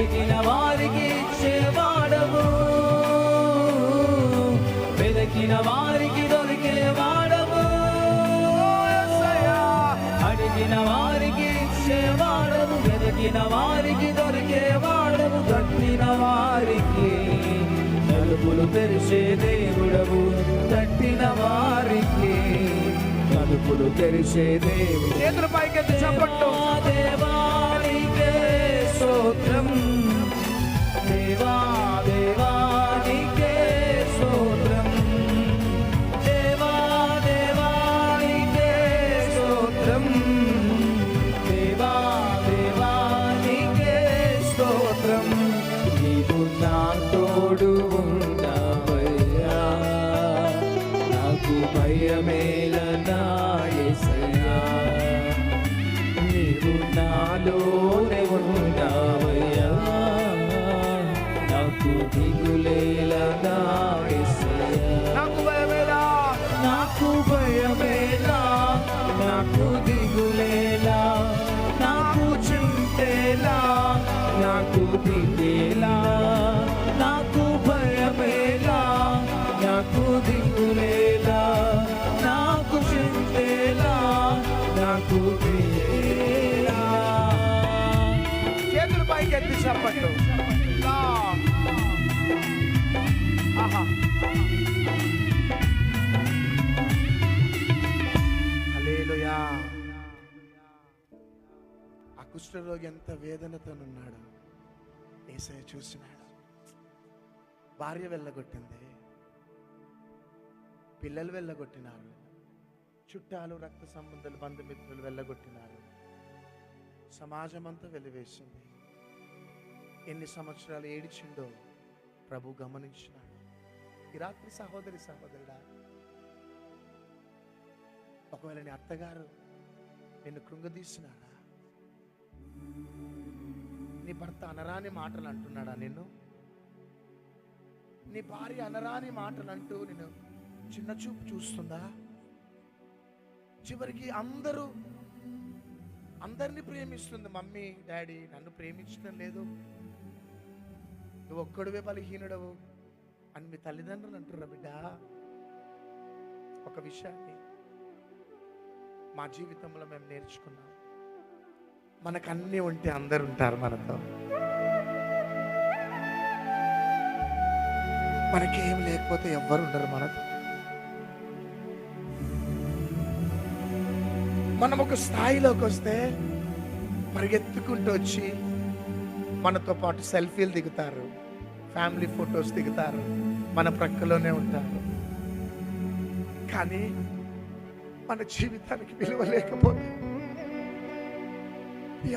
అడిగిన వారికి ఇచ్చేవాడవు వెదకిన వారికి దొరికేవాడవు యేసయ్యా. అడిగిన వారికి ఇచ్చేవాడవు వెదకిన వారికి దొరికేవాడవు తట్టిన వారికి తలుపులు తెరిచే దేవుడవు. తట్టిన వారికి తలుపులు తెరిచే దేవుడు. చేతుల పైకెత్తి చెప్పట్టు. దేవానికే स्तोत्रम् చేతులు పైకి ఎత్తి చెప్పట్టు ఆహా. ఆ కుష్ఠరోగి ఎంత వేదనతోనున్నాడు ఏసయ్య చూసినాడు భార్య వెళ్ళగొట్టింది. పిల్లలు వెళ్ళగొట్టినారు. చుట్టాలు రక్త సంబంధాలు బంధుమిత్రులు వెళ్ళగొట్టినారు. సమాజం అంతా వెలివేసింది. ఎన్ని సంవత్సరాలు ఏడిచిండో ప్రభు గమనించినాడు. ఈ రాత్రి సహోదరి సహోదరుడా ఒకవేళ నీ అత్తగారు నిన్ను కృంగదీసినాడా నీ భర్త అనరాని మాటలు అంటున్నాడా నిన్ను? నీ భార్య అనరాని మాటలు అంటూ నిన్ను చిన్న చూపు చూస్తుందా? చివరికి అందరూ అందరినీ ప్రేమిస్తుంది. మమ్మీ డాడీ నన్ను ప్రేమించడం లేదు. నువ్వు ఒక్కడివే బలహీనుడవు అని మీ తల్లిదండ్రులు అంటున్నారు బిడ్డ. ఒక విషయాన్ని మా జీవితంలో మేము నేర్చుకున్నాం. మనకు అన్నీ ఉంటే అందరు ఉంటారు మనతో మనకేం లేకపోతే ఎవ్వరు ఉండరు మనతో మనం ఒక స్థాయిలోకి వస్తే పరిగెత్తుకుంటూ వచ్చి మనతో పాటు సెల్ఫీలు దిగుతారు ఫ్యామిలీ ఫొటోస్ దిగుతారు మన ప్రక్కలోనే ఉంటారు. కానీ మన జీవితానికి విలువ లేకపోతే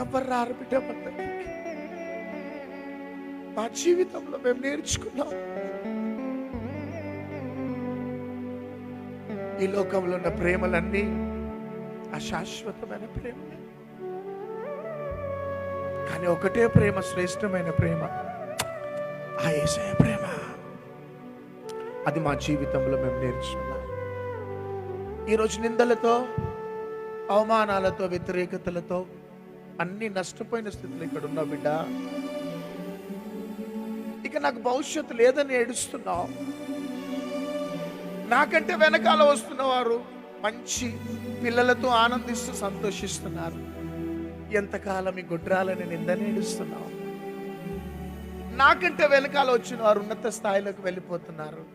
ఎవరు రారు బిడ్డ మా జీవితంలో మేము నేర్చుకున్నాం. ఈ లోకంలో ఉన్న ప్రేమలన్నీ అశాశ్వతమైన ప్రేమ. కానీ ఒకటే ప్రేమ శ్రేష్టమైన ప్రేమ. ఆ ఏసయ ప్రేమ. అది మా జీవితంలో మేము నేర్చుకున్నాం. ఈరోజు నిందలతో అవమానాలతో వ్యతిరేకతలతో అన్ని నష్టపోయిన స్థితిలో ఇక్కడ ఉన్నావు బిడ్డ. ఇక నాకు భవిష్యత్తు లేదని ఏడుస్తున్నావు. నాకంటే వెనకాల వస్తున్న వారు మంచి పిల్లలతో ఆనందిస్తూ సంతోషిస్తున్నారు. ఎంతకాలం ఈ గుడ్రాలని నిందనేడుస్తున్నావు నాకంటే వెనకాల వచ్చిన వారు ఉన్నత స్థాయిలోకి వెళ్ళిపోతున్నారు.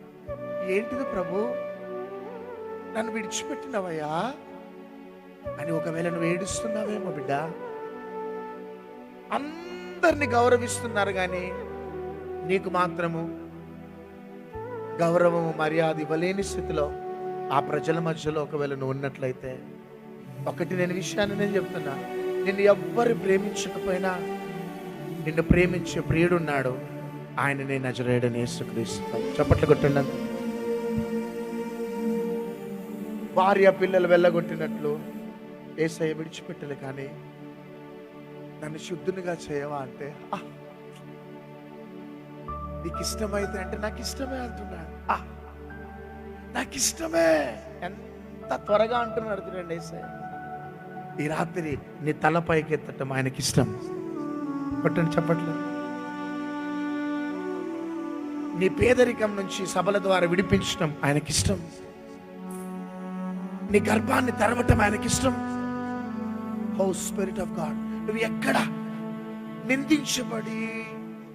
ఏంటిది ప్రభు? నన్ను విడిచిపెట్టినవయ్యా? అని ఒకవేళ నువ్వు ఏడుస్తున్నావేమో బిడ్డ? అందరిని గౌరవిస్తున్నారు కానీ నీకు మాత్రము గౌరవము మర్యాద ఇవ్వలేని స్థితిలో ఆ ప్రజల మధ్యలో ఒకవేళ నువ్వు ఉన్నట్లయితే ఒకటి నేను విషయాన్ని నేను చెప్తున్నా. నిన్ను ఎవ్వరు ప్రేమించకపోయినా నిన్ను ప్రేమించే ప్రియుడున్నాడు ఆయననే నజరేడని యేసుక్రీస్తు. చప్పట్లు కొట్టండి భార్య పిల్లలు వెళ్ళగొట్టినట్లు ఏసయ్య విడిచిపెట్టలే కానీ నన్ను శుద్ధునిగా చేయవా అంటే నీకు ఇష్టమైతే అంటే నాకు ఇష్టమే అంటున్నాడు. "ఆ, నాకు ఇష్టమే ఎంత త్వరగా అంటున్నాడు ఏసయ్య ఈ రాత్రి నీ తలపైకి ఎత్తటం ఆయనకి ఇష్టం కొట్టండి చెప్పట్లేదు నీ పేదరికం నుంచి సభల ద్వారా విడిపించడం ఆయనకి ఇష్టం నీ గర్భాన్ని తెరవటం ఆయనకి ఇష్టం హౌ స్పిరిట్ ఆఫ్ గాడ్ నువ్వు ఎక్కడ నిందించబడి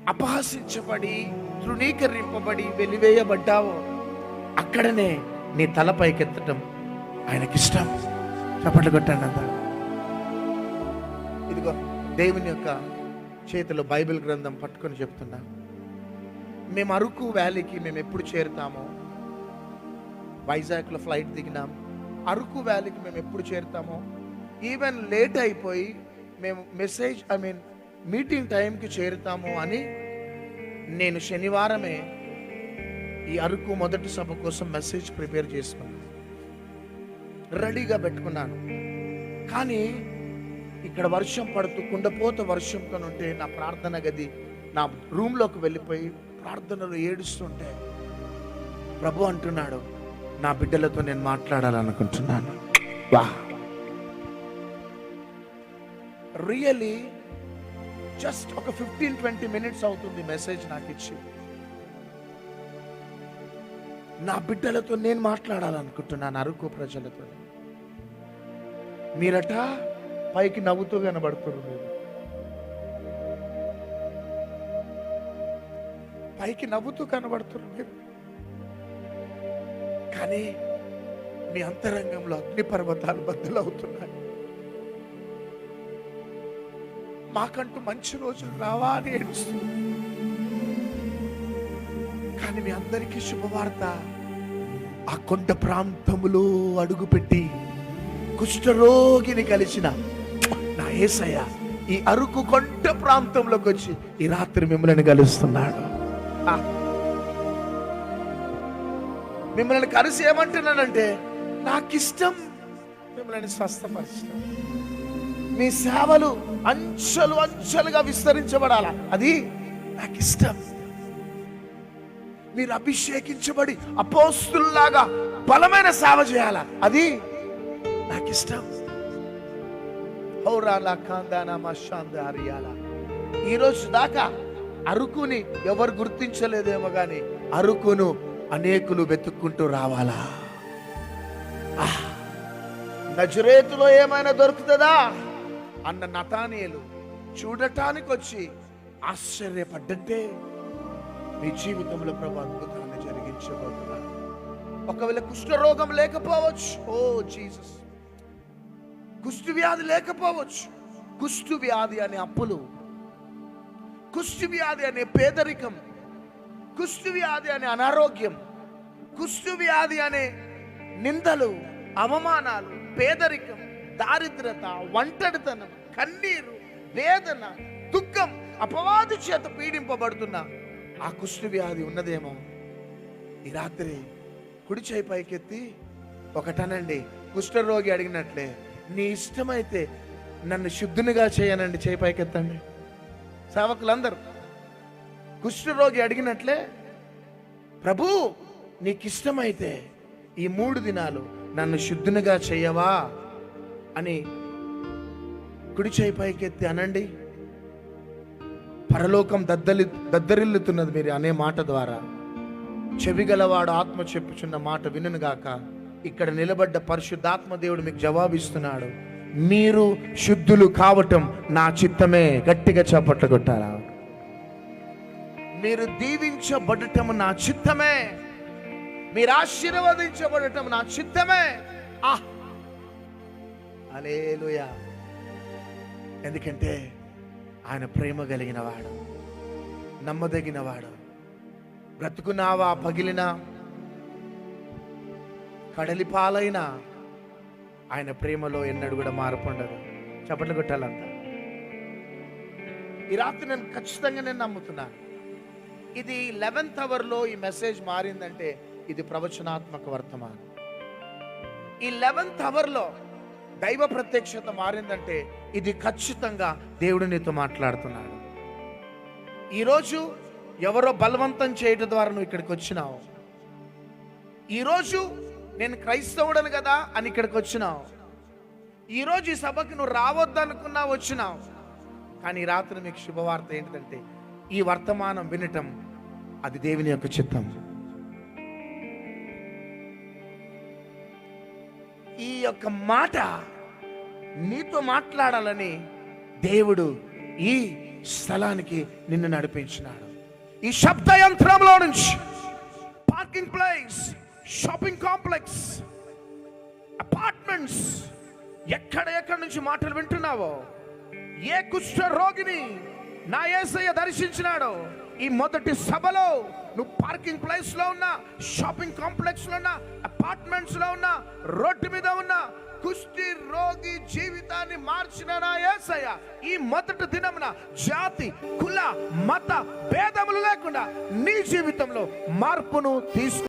అపహసించబడి తృణీకరింపబడి వెలివేయబడ్డావో అక్కడనే నీ తలపైకెత్తటం ఆయనకి ఇష్టం చప్పట్లు కొట్టండి అంత. ఇదిగో దేవుని యొక్క చేతిలో బైబిల్ గ్రంథం పట్టుకొని చెప్తున్నా. మేము అరకు వ్యాలీకి మేము ఎప్పుడు చేరుతామో వైజాగ్లో ఫ్లైట్ దిగినాం. అరకు వ్యాలీకి మేము ఎప్పుడు చేరుతామో ఈవెన్ లేట్ అయిపోయి మేము మెసేజ్ ఐ మీన్ మీటింగ్ టైంకి చేరుతాము అని నేను శనివారమే ఈ అరకు మొదటి సభ కోసం మెసేజ్ ప్రిపేర్ చేసుకున్నాను. రెడీగా పెట్టుకున్నాను. కానీ ఇక్కడ వర్షం పడుతూ కుండపోత వర్షంతో ఉంటే నా ప్రార్థన గది నా రూమ్లోకి వెళ్ళిపోయి ప్రార్థనలు ఏడుస్తుంటే ప్రభు అంటున్నాడు నా బిడ్డలతో నేను మాట్లాడాలనుకుంటున్నాను. వా. రియలీ జస్ట్ ఒక ఫిఫ్టీన్ ట్వంటీ మినిట్స్ అవుతుంది మెసేజ్ నాకు ఇచ్చి. నా బిడ్డలతో నేను మాట్లాడాలనుకుంటున్నాను అరకు ప్రజలతో. మీరట పైకి నవ్వుతూ కనబడుతున్నారు మీరు. పైకి నవ్వుతూ కనబడుతున్నారు మీరు. కానీ మీ అంతరంగంలో అగ్ని పర్వతాలు బద్దలవుతున్నాయి. మాకంటూ మంచి రోజులు రావా అని ఏడుస్తుంది కానీ మీ అందరికీ శుభవార్త. ఆ కొండ ప్రాంతములో అడుగుపెట్టి కుష్ఠరోగిని కలిసిన నా ఏసయ్య ఈ అరుకు కొండ ప్రాంతంలోకి వచ్చి ఈ రాత్రి మిమ్మల్ని కలుస్తున్నాడు. మిమ్మల్ని కలిసి ఏమంటున్నానంటే నాకిష్టం మిమ్మల్ని స్వస్థపరచడం మీ సేవలు అంచెలు అంచెలుగా విస్తరించబడాల? అది నాకు ఇష్టం మీరు అభిషేకించబడి అపోస్తుల్లాగా బలమైన సేవ చేయాల? అది నాకు ఇష్టం హౌరాలా కాందానా మషాంద ఈ రోజు దాకా అరుకుని ఎవరు గుర్తించలేదేమో గాని అరుకును అనేకులు వెతుక్కుంటూ రావాలా? నజరేతులో ఏమైనా దొరుకుతుందా? అన్న నతానియలు చూడటానికి వచ్చి ఆశ్చర్యపడ్డంటే మీ జీవితంలో ప్రభు అద్భుతాన్ని జరిగించబోతున్నారు. ఒకవేళ కుష్ఠరోగం లేకపోవచ్చు ఓ జీసస్. కుష్టి వ్యాధి లేకపోవచ్చు. కుష్టు వ్యాధి అనే అప్పులు. కుష్టి వ్యాధి అనే పేదరికం. కుష్టి వ్యాధి అనే అనారోగ్యం. కుష్టు వ్యాధి అనే నిందలు అవమానాలు పేదరికం దారిద్రత ఒంటరితనం కన్నీరు వేదన దుఃఖం అపవాది చేత పీడింపబడుతున్న ఆ కుష్టి వ్యాధి ఉన్నదేమో. ఈ రాత్రి కుడి చేయి పైకెత్తి ఒకటనండి కుష్ఠరోగి అడిగినట్లే నీ ఇష్టమైతే నన్ను శుద్ధునిగా చేయనండి చేయి పైకెత్తండి. సేవకులందరూ కుష్ఠరోగి అడిగినట్లే ప్రభు నీకు ఇష్టమైతే ఈ మూడు దినాలు నన్ను శుద్ధునిగా చేయవా? అని కుడి చేయి పైకెత్తి అనండి పరలోకం దద్దలి దద్దరిల్లుతున్నది మీరు అనే మాట ద్వారా. చెవిగలవాడు ఆత్మ చెప్పుచున్న మాట వినుగాక ఇక్కడ నిలబడ్డ పరిశుద్ధాత్మ దేవుడు మీకు జవాబిస్తున్నాడు. మీరు శుద్ధులు కావటం నా చిత్తమే. గట్టిగా చేపట్టగొట్టారా మీరు దీవించబడటం నా చిత్తమే. మీరు ఆశీర్వదించబడటం నా చిత్తమే. ఆ అలేలుయా ఎందుకంటే ఆయన ప్రేమ కలిగిన వాడు నమ్మదగిన వాడు బ్రతుకున్నావా పగిలిన కడలి పాలైన ఆయన ప్రేమలో ఎన్నడూ కూడా మార్పు ఉండదు. చప్పట్లు కొట్టాలంత ఈ రాత్రి నేను ఖచ్చితంగా నేను నమ్ముతున్నాను. ఇది లెవెన్త్ అవర్లో ఈ మెసేజ్ మారిందంటే ఇది ప్రవచనాత్మక వర్తమానం. ఈ లెవెన్త్ అవర్లో దైవ ప్రత్యక్షత మారిందంటే ఇది ఖచ్చితంగా దేవుడు నీతో మాట్లాడుతున్నాడు. ఈరోజు ఎవరో బలవంతం చేయడం ద్వారా నువ్వు ఇక్కడికి వచ్చినావు. ఈరోజు నేను క్రైస్తవుడను కదా అని ఇక్కడికి వచ్చినావు. ఈరోజు ఈ సభకి నువ్వు రావద్దనుకున్నా వచ్చినావు. కానీ రాత్రి మీకు శుభవార్త ఏంటంటే ఈ వర్తమానం వినటం అది దేవుని యొక్క చిత్తం. ఈ యొక్క మాట నీతో మాట్లాడాలని దేవుడు ఈ స్థలానికి నిన్ను నడిపించినాడు. ఈ శబ్ద యంత్రంలో నుంచి parking place shopping complex apartments ఎక్కడ ఎక్కడ నుంచి మాటలు వింటున్నావో ఏ కుష్ఠ రోగిని నా ఏసయ్య దర్శించినాడో ఈ మొదటి సభలో నువ్వు పార్కింగ్ ప్లేస్లో ఉన్నా షాపింగ్ కాంప్లెక్స్లో ఉన్నా అపార్ట్మెంట్స్లో ఉన్నా రోడ్డు మీద ఉన్నా కుష్టి రోగి జీవితాన్ని మార్చిన నా ఏసయ్య. ఈ మొదటి దినమున జాతి కుల మత భేదములు లేకుండా నీ జీవితంలో మార్పును తీసుకు